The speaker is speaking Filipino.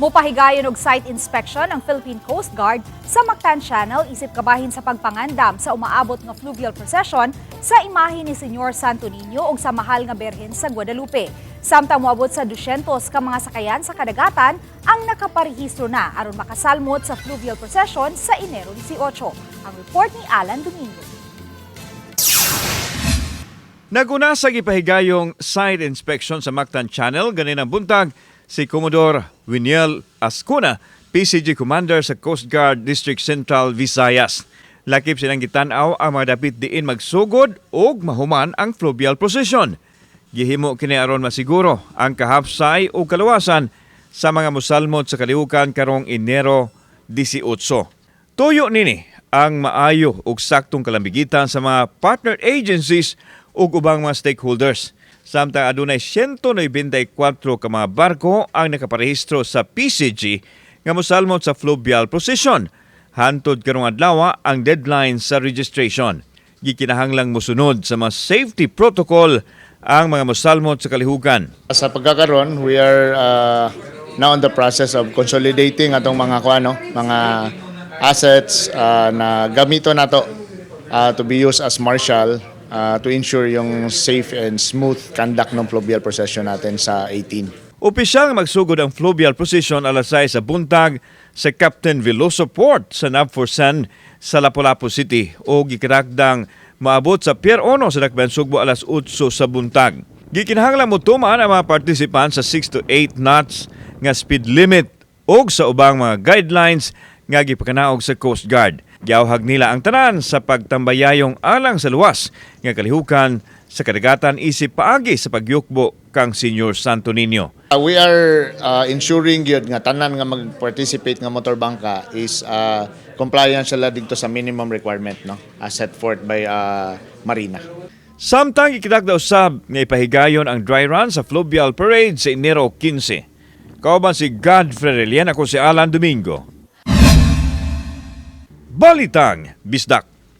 Mupahigayon og site inspection ang Philippine Coast Guard sa Mactan Channel isip kabahin sa pagpangandam sa umaabot nga fluvial procession sa imahe ni Senyor Santo Niño ug sa mahal nga Berhen sa Guadalupe. Samtang moabot sa 200 ka mga sakayan sa kadagatan ang nakaparehistro na aron makasalmot sa fluvial procession sa Enero 18. Ang report ni Alan Domingo. Naguna sa gipahigayong site inspection sa Mactan Channel ganin ang buntag si Commodore Winiel Ascuna, PCG Commander sa Coast Guard District Central, Visayas. Lakip silang gitanaw ang mga dapit diin magsugod o mahuman ang fluvial procession. Gihimo kini aron masiguro ang kahapsay o kaluwasan sa mga musalmot sa kalihukan karong Enero 18. Tuyo nini ang maayo ug saktong kalambigitan sa mga partner agencies ug ubang mga stakeholders. Samtang adunay 194 ka mga barko ang nakaparehistro sa PCG nga mosalmot sa fluvial procession. Hantod karong adlaw ang deadline sa registration. Gikinahanglang musunod sa mga safety protocol ang mga mosalmot sa kalihukan. Sa pagkakaroon, we are uh, now in the process of consolidating atong mga kuano, mga assets uh, na gamito nato uh, to be used as marshal uh, to ensure yung safe and smooth conduct ng fluvial procession natin sa 18. Opisyal magsugod ang fluvial procession alas 6 sa buntag sa Captain Veloso Port sa Nabforsan sa Lapu-Lapu City o gikirakdang maabot sa Pier 1 sa Dakban Sugbo alas 8 sa buntag. Gikinahanglan mo tumaan ang mga participants sa 6 to 8 knots nga speed limit o sa ubang mga guidelines nga gipakanaog sa Coast Guard. Giawhag nila ang tanan sa pagtambayayong alang sa luwas nga kalihukan sa kadagatan isip paagi sa pagyukbo kang Senior Santo Niño. Uh, we are uh, ensuring yun nga tanan nga mag-participate nga motor bangka is uh, compliant sila dito sa minimum requirement no as set forth by uh, Marina. Samtang ikitakda usab nga ipahigayon ang dry run sa Fluvial Parade sa Enero 15. Kauban si Godfrey Relian, ako si Alan Domingo. Balitang Bisdak.